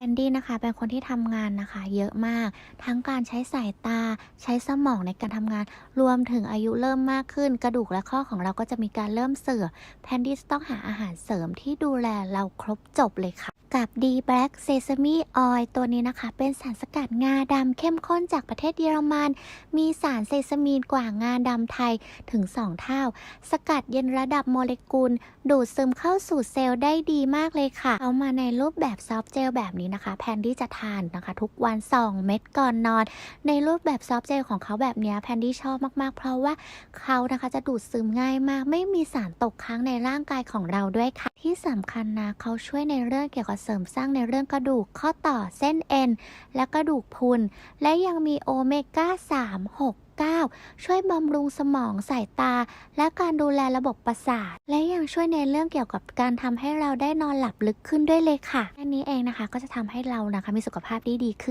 แอนดี้นะคะเป็นคนที่ทำงานนะคะ เยอะมาก ทั้งการใช้สายตาใช้สมองในการทำงาน รวมถึงอายุเริ่มมากขึ้น กระดูกและข้อของเราก็จะมีการเริ่มเสื่อมแพนดี้จะต้องหาอาหารเสริมที่ดูแลเราครบจบเลยค่ะ กับ D Black Sesame Oil ตัวนี้นะคะ เป็นสารสกัดงาดำเข้มข้นจากประเทศเยอรมัน มีสารเซซามีนกว่างาดำไทยถึง 2 เท่า สกัดเย็นระดับโมเลกุล ดูดซึมเข้าสู่เซลล์ได้ดีมากเลยค่ะ เอามาในรูปแบบซอฟต์เจลแบบนี้นะคะ แพนดี้จะทานนะคะ ทุกวัน 2 เม็ดก่อนนอน ในรูปแบบซอฟต์เจลของเขาแบบนี้แพนดี้ชอบมากๆ เพราะว่าเขานะคะจะดูดซึมง่ายมาก ไม่มีสารตกค้างในร่างกายของเราด้วยค่ะ ที่สำคัญนะเขาช่วยในเรื่องเกี่ยวกับเสริมสร้างในเรื่องกระดูกข้อต่อเส้นเอ็น และกระดูกพุน และยังมีโอเมก้า 3 6 9 ช่วยบำรุงสมองสายตา และการดูแลระบบประสาท และยังช่วยในเรื่องเกี่ยวกับการทำให้เราได้นอนหลับลึกขึ้นด้วยเลยค่ะแค่นี้เองนะคะก็จะทำให้เรานะคะมีสุขภาพที่ดีขึ้น